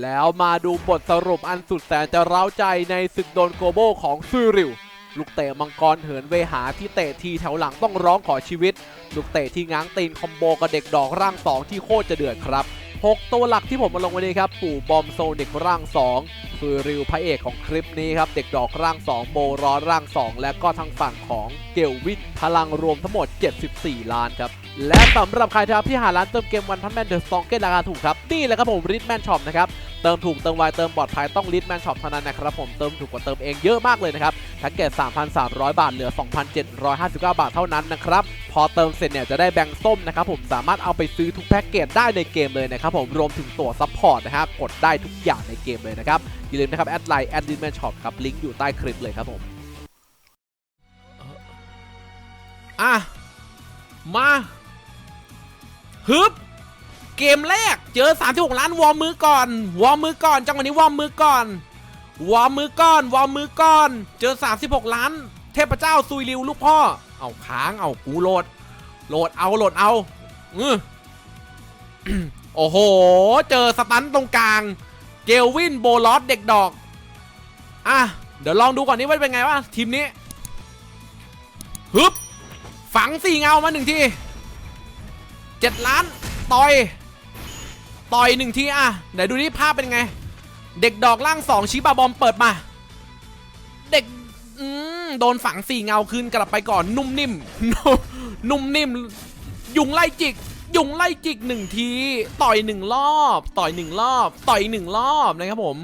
แล้วมาดูบทสรุปอันสุดแสนจะเร้าใจในศึกโดนโกโบของซูริว ลูกเตะมังกรเหินเวหาที่เตะทีแถวหลังต้องร้องขอชีวิต ลูกเตะที่ง้างตีนคอมโบกับเด็กดอกร่างตองที่โคตรจะเดือดครับ 6 ตัวหลักที่ผมมาลงวันนี้ครับ ปู่บอมโซนิกร่าง 2 คือริวพระเอกของคลิปนี้ครับ เด็กดอกร่าง 2 โมรอนร่าง 2 และก็ทางฝั่งของเกลวินพลังรวมทั้งหมด 74 ล้านครับ และสำหรับใครที่หาร้านเติมเกมวันพันแมนเดอะสตองเกตราคาถูกครับ นี่แหละครับผมริทแมนช็อปนะครับ เติมถูกเติมไวเติมปลอดภัยต้องริทแมนช็อปเท่านั้นนะครับผมเติมถูกกว่าเติมเองเยอะมากเลยนะครับแพ็กเกจ 3,300 บาทเหลือ 2,759 บาทเท่านั้นนะครับพอเติมเสร็จเนี่ยจะได้แบงค์ส้มนะครับผมสามารถเอาไปซื้อทุกแพ็กเกจได้ในเกมเลยนะครับผมรวมถึงตัวซัพพอร์ตนะครับกดได้ทุกอย่างในเกมเลยนะครับอย่าลืมนะครับแอดไลน์แอดดิสแมนช็อปครับลิงก์อยู่ใต้คลิปเลยครับผมอะมาฮึบ เกมแรกเจอ 36 ล้านวอร์มมือก่อน วอร์มมือก่อน จังหวะนี้วอร์มมือก่อน วอร์มมือก่อนวอร์มมือก่อน เจอ 36 ล้าน เทพเจ้าซุยริวลูกพ่อ เอาค้างเอากูโหลด โหลดเอาโหลดเอาอือโอ้โห เจอสตันตรงกลาง เกลวินโบลอสเด็กดอก อะ เดี๋ยวลองดูก่อนนี่ว่าเป็นไงวะทีมนี้ ฮึบ ฝังสี่เงามาหนึ่งทีเจ็ดล้าน ต่อย ต่อยหนึ่งทีอะไหนดูนี่ภาพเป็นไง เด็กดอกล่างสองชิบาบอมเปิดมา เด็กอืมโดนฝังสี่เงาคืนกลับไปก่อนนุ่มนิ่ม นุ่มนิ่ม ยุงไล่จิก ยุงไล่จิกหนึ่งที ต่อยหนึ่งรอบ ต่อยหนึ่งรอบ ต่อยหนึ่งรอบนะครับผม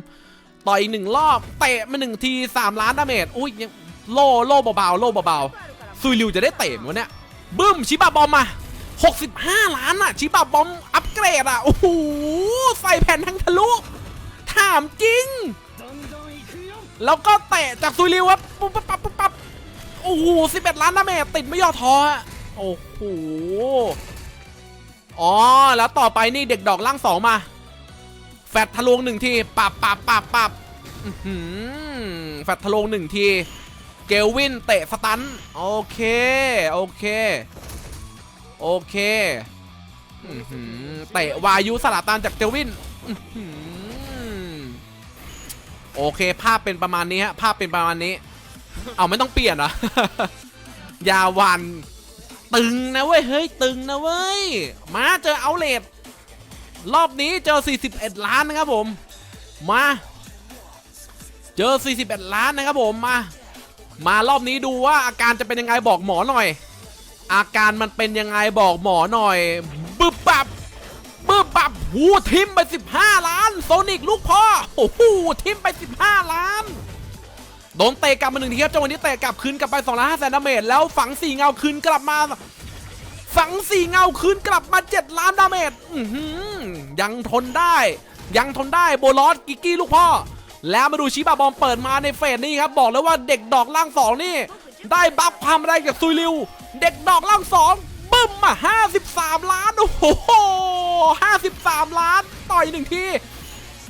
ต่อยหนึ่งรอบเตะมาหนึ่งทีสามล้านดาเมจอุ้ยยังโล่โล่เบาๆโล่เบาๆซุยริวจะได้เตะไหมวะเนี่ยบึ้มชิบะบอมมา 65 ล้านอะชิบะบอมอัปเกรดอะโอ้โหใส่แผ่นทั้งทะลุ ถามจริง แล้วก็เตะจากซุยริวครับปุ๊บปั๊บปั๊บปุ๊บปั๊บโอ้โห11 ล้านดาเมจติดไม่ย่อท้อโอ้โหอ๋อ แล้วต่อไปนี่เด็กดอกล่างสองมา แฟดทะลวงหนึ่งทีปับปับปับปับหือแฟดทะลวงหนึ่งที เกลวินเตะสตัน โอเค โอเค โอเคเตะวายุสลัดตานจากเกลวินโอเค ภาพเป็นประมาณนี้ฮะ ภาพเป็นประมาณนี้ เอาไม่ต้องเปลี่ยนเหรอยาวันตึงนะเว้ย เฮ้ย ตึงนะเว้ย มาเจอเอาเลดรอบนี้เจอ 41 ล้านนะครับผม มา เจอ 41 ล้านนะครับผม มา มารอบนี้ดูว่าอาการจะเป็นยังไงบอกหมอหน่อย อาการมันเป็นยังไงบอกหมอหน่อยบึบปับบึบปับหูทิมไป 15 ล้านโซนิกลูกพ่อโอ้โหทิมไป 15 ล้านโดนเตะกลับมาหนึ่งทีครับจังหวะนี้เตะกลับคืนกลับไป2ล้าน5แสนดาเมจแล้วฝังสี่เงาคืนกลับมาฝังสี่เงาคืนกลับมา7ล้านดาเมจยังทนได้ ยังทนได้โบลอสกิกกี้ลูกพ่อ แล้วมาดูชิบะบอมเปิดมาในเฟสนี้ครับ บอกเลยว่าเด็กดอกล่างสองนี่ ได้บัฟความแรงจากซุยริว เด็กดอกล่างสองบึ้มมา53 ล้าน โอ้โห53 ล้าน ต่อยหนึ่งที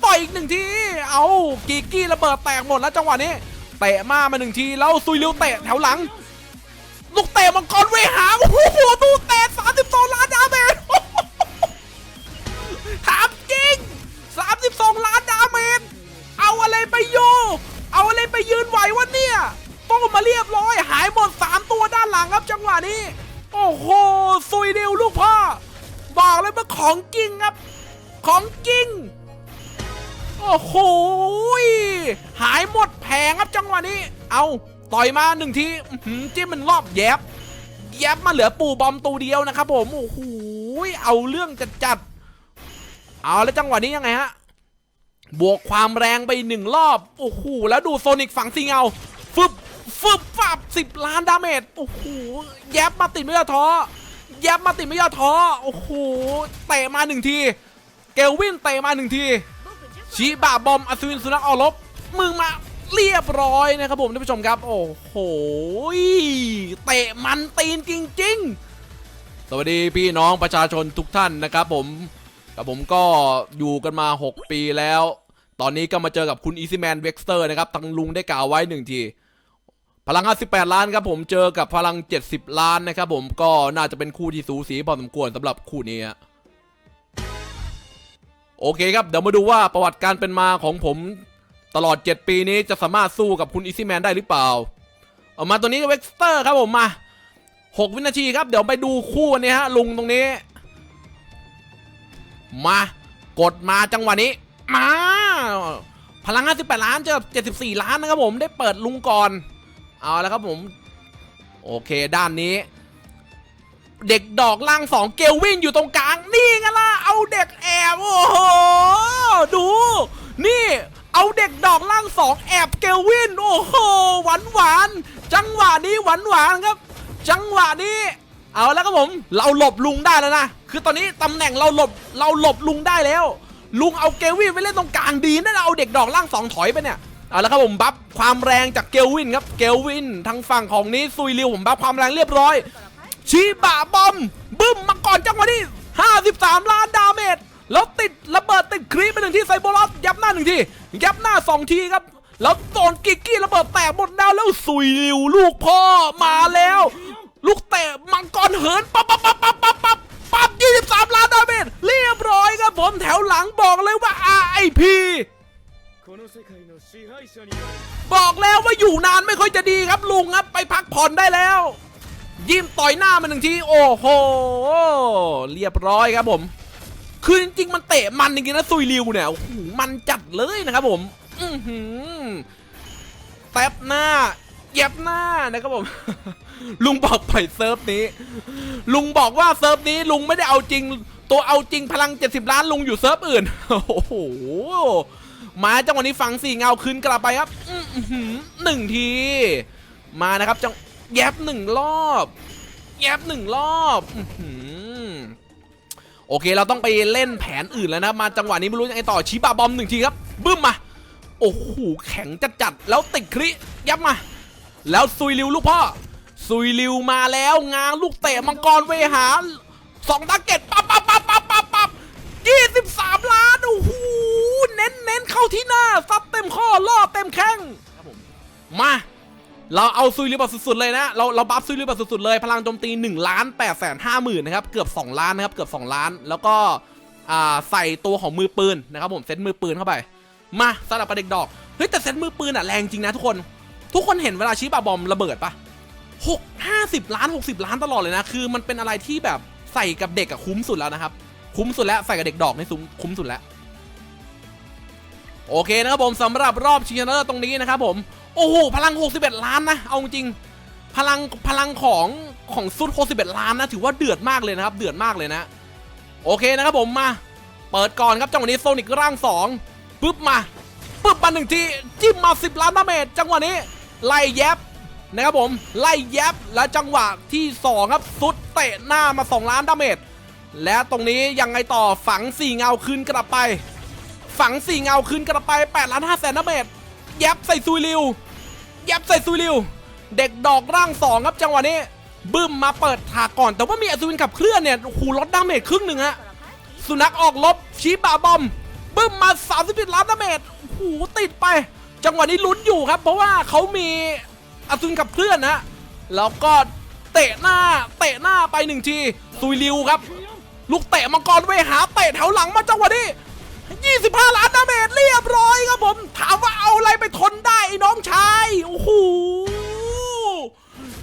ต่อยอีกหนึ่งที เอากีกี้ระเบิดแตกหมดแล้วจังหวะนี้ เตะมามาหนึ่งที แล้วซุยริวเตะแถวหลัง ลูกเตะมังกรเวหา โอ้โหดูเตะ32 ล้านดาเมจถามจริง 32 ล้านดาเมจ เอาอะไรไปโย เอาอะไรไปยืนไหววะเนี่ย ต้มมาเรียบร้อย หายหมด 3 ตัวด้านหลังครับจังหวะนี้ โอ้โหซุยเดียวลูกพ่อ บอกเลยว่าของจริงครับ ของจริง โอ้โหหายหมดแผงครับจังหวะนี้ เอาต่อยมาหนึ่งทีจิ้มมันรอบแยบแยบมาเหลือปูบอมตัวเดียวนะครับผมโอ้โหเอาเรื่องจัดจัดเอาแล้วจังหวะนี้ยังไงฮะบวกความแรงไปหนึ่งรอบ โอ้โห แล้วดูโซนิกฝังซีเงาฟึบ ฟึบฟับสิบล้านดาเมจโอ้โหแยบมาติดไม่ยอท้อแยบมาติดไม่ยอท้อโอ้โหเตะมาหนึ่งทีเกลวินเตะมาหนึ่งทีชีบาบอมอัศวินสุนัขออกรบมึงมาเรียบร้อยนะครับผมท่านผู้ชมครับ โอ้โหเตะมันตีนจริง ๆ สวัสดีพี่น้องประชาชนทุกท่านนะครับผมกับผมก็อยู่กันมา 6 ปีแล้ว ตอนนี้ก็มาเจอกับคุณอีซี่แมนเว็กเตอร์นะครับทั้งลุงได้กล่าวไว้หนึ่งที พลัง 58 ล้านครับผมเจอกับพลัง 70 ล้านนะครับผมก็น่าจะเป็นคู่ที่สูสีพอสมควรสำหรับคู่นี้โอเคครับ เดี๋ยวมาดูว่าประวัติการเป็นมาของผมตลอด 7 ปีนี้จะสามารถสู้กับคุณอีซี่แมนได้หรือเปล่าเอามาตัวนี้เวกสเตอร์ครับผมมา 6 วินาทีครับ เดี๋ยวไปดูคู่นี้ฮะ ลุงตรงนี้ มากดมาจังหวะนี้ มา พลัง 58 ล้านเจอกับ74 ล้านนะครับผมได้เปิดลุงก่อน เอาแล้วครับผม โอเคด้านนี้ เด็กดอกล่างสองเกลวินอยู่ตรงกลาง นี่ไงล่ะ เอาเด็กแอบโอ้โห ดู นี่เอาเด็กดอกล่างสองแอบเกลวิน โอ้โหหวานหวานจังหวะนี้หวานหวานครับ จังหวะนี้เอาแล้วครับผมเราหลบลุงได้แล้วนะ คือตอนนี้ตำแหน่งเราหลบเราหลบลุงได้แล้ว ลุงเอาเกลวินไปเล่นตรงกลางดีนั่นนะเอาเด็กดอกล่างสองถอยไปเนี่ย เอาแล้วครับผมบัฟความแรงจากเกลวินครับเกลวินทางฝั่งของนี้ซุยริวผมบัฟความแรงเรียบร้อยชีบะบอมบึ้มมาก่อนจังหวะนี้ 53 ล้านดาเมจแล้วติดระเบิดติดครีปไปหนึ่งที่ไซโบลอสยับหน้าหนึ่งทียับหน้าสองทีครับ แล้วโดนกิกกี้ระเบิดแตกหมดดาวแล้วสุยริวลูกพ่อมาแล้ว ลูกเตะมังกรเหินปั๊บปั๊บปั๊บปั๊บปั๊บปั๊บปั๊บ23 ล้านดาเมจเรียบร้อยครับผมแถวหลังบอกเลยว่า RIP บอกแล้วว่าอยู่นานไม่ค่อยจะดีครับลุงครับไปพักผ่อนได้แล้ว ยิ้มต่อยหน้ามันหนึ่งทีโอ้โหเรียบร้อยครับผม คือจริงๆมันเตะมันจริงๆนะซุยริวเนี่ยโอ้โหมันจัดเลยนะครับผม อือหือแตบหน้าเย็บหน้านะครับผม ลุงบอกปล่อยเซิร์ฟนี้ ลุงบอกว่าเซิร์ฟนี้ลุงไม่ได้เอาจริง ตัวเอาจริงพลัง 70 ล้านลุงอยู่เซิร์ฟอื่น โอ้โห มาจังหวะนี้ฟังสี่เงาคืนกลับไปครับหนึ่งที มานะครับจังแยบหนึ่งรอบ แยบหนึ่งรอบโอเคเราต้องไปเล่นแผนอื่นแล้วนะมาจังหวะนี้ไม่รู้ยังไงต่อชีบาบอมหนึ่งทีครับบึ้มมาโอ้โหแข็งจัดจัดๆแล้วติดคริยับมา แล้วซุยริวลูกพ่อซุยริวมาแล้วงางลูกเตะมังกรเวหาสองตาเก็ตปั๊บปั๊บปั๊บปั๊บปั๊บปั๊บยี่สิบสามล้านโอ้โหเน้น เข้าที่หน้าซัดเต็มข้อล่อเต็มแข้งครับผมมาเราเอาซุยริวแบบสุดๆเลยนะ เราเราบัฟซุยริวแบบสุดๆเลย พลังโจมตี1ล้าน8แสนห้าหมื่นนะครับ เกือบ 2 ล้านนะครับ เกือบ 2 ล้าน แล้วก็ใส่ตัวของมือปืนนะครับผมเซตมือปืนเข้าไป มาสลับประเด็กดอก เฮ้ยแต่เซตมือปืนอะแรงจริงนะทุกคน ทุกคนเห็นเวลาชีบาบอมระเบิดปะหกห้าสิบล้านหกสิบล้านตลอดเลยนะ คือมันเป็นอะไรที่แบบใส่กับเด็กอะคุ้มสุดแล้วนะครับ คุ้มสุดแล้วใส่กับเด็กดอกในซุ้มคุ้มสุดแล้ว โอเคนะครับผมสำหรับรอบชิงชนะเลิศตรงนี้นะครับผมโอ้โหพลัง 61 ล้านนะ เอาจริงพลังพลังของของซุด61ล้านนะ ถือว่าเดือดมากเลยนะครับ เดือดมากเลยนะ โอเคนะครับผมมา เปิดก่อนครับจังหวะนี้โซนิกร่างสองปึ๊บมาปึ๊บมาหนึ่งทีจิ้มมา 10 ล้านดาเมจจังหวะนี้ไล่แยบนะครับผมไล่แยบและจังหวะที่ 2 ครับซุดเตะหน้ามา 2 ล้านดาเมจและตรงนี้ยังไงต่อฝังสี่เงาคืนกลับไป ฝังสี่เงาคืนกลับไป8ล้าน5แสนดาเมจแยบใส่ซุยริวยับใส่ซุยริว เด็กดอกร่างสองครับจังหวะนี้ บึ้มมาเปิดถากก่อน แต่ว่ามีอัศวินขับเคลื่อนเนี่ยโอ้โหลดดาเมจครึ่งหนึ่งฮะสุนัขออกลบชีบาบอม บึ้มมา31ล้านดาเมจโอ้โหติดไป จังหวะนี้ลุ้นอยู่ครับ เพราะว่าเขามีอัศวินขับเคลื่อนนะแล้วก็เตะหน้าเตะหน้าไปหนึ่งทีซุยริวครับ ลูกเตะมังกรเวหาเตะแถวหลังมาจังหวะนี้ รียบร้อยครับผม ถามว่าเอาอะไรไปทนได้ไอ้น้องชาย โอ้โห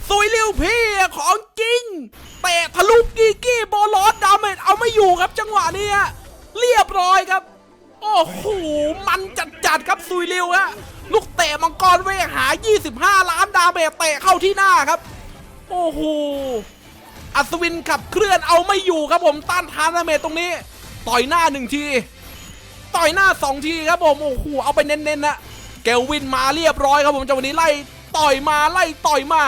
ซุยริวพี่ของจริงเตะทะลุกีกี้โบลอสดาเมจเอาไม่อยู่ครับจังหวะนี้เรียบร้อยครับ โอ้โห มันจัดจัดครับซุยริวฮะลูกเตะมังกรเวหา 25 ล้านดาเมจเตะเข้าที่หน้าครับ โอ้โหอัศวินขับเคลื่อนเอาไม่อยู่ครับผมต้านทานดาเมจตรงนี้ ต่อยหน้าหนึ่งที ต่อยหน้าสองทีครับผมโอ้โหเอาไปเน้นๆนะเกลวินมาเรียบร้อยครับผมจังหวะนี้ไล่ต่อยมาไล่ต่อยมา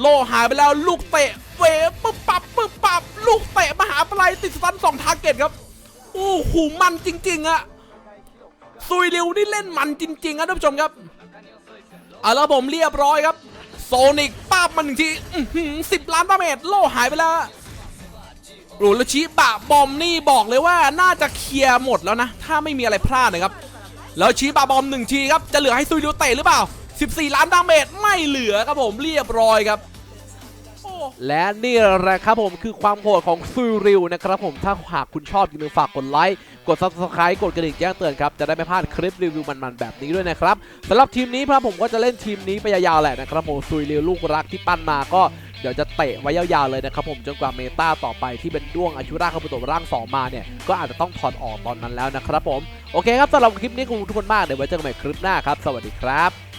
โลหายไปแล้วลูกเตะเวปึ๊บปับปึ๊บปับลูกเตะมหาปลายติดสตันสองทาร์เก็ตครับโอ้โหมันจริงๆอะซุยริวนี่เล่นมันจริงๆครับท่านผู้ชมครับเอาล้วผมเรียบร้อยครับ โซนิกป้าบมันหนึ่งทีสิบล้านดาเมจโลหายไปแล้ว โอ้แล้วชิบะบอมนี่บอกเลยว่าน่าจะเคลียร์หมดแล้วนะ ถ้าไม่มีอะไรพลาดนะครับแล้วชิบะบอมหนึ่งทีครับ จะเหลือให้ซุยริวเตะหรือเปล่า 14 ล้านดาเมจไม่เหลือครับผมเรียบร้อยครับและนี่แหละครับผมคือความโหดของซูริวนะครับผมถ้าหากคุณชอบอย่าลืมฝากกดไลค์ กด subscribe กดกระดิ่งแจ้งเตือนครับ จะได้ไม่พลาดคลิปรีวิวมันๆแบบนี้ด้วยนะครับสำหรับทีมนี้ครับผมก็จะเล่นทีมนี้ไปยาวๆแหละนะครับผมซูริวลูกรักที่ปั้นมาก็ เดี๋ยวจะเตะไว้ยาวๆเลยนะครับผมจนกว่าเมตาต่อไปที่เป็นด้วงอาชุราคาบุโตะร่างสองมาเนี่ยก็อาจจะต้องถอดออกตอนนั้นแล้วนะครับผมโอเคครับสำหรับคลิปนี้ขอบคุณทุกคนมากเดี๋ยวไว้เจอกันใหม่คลิปหน้าครับ สวัสดีครับ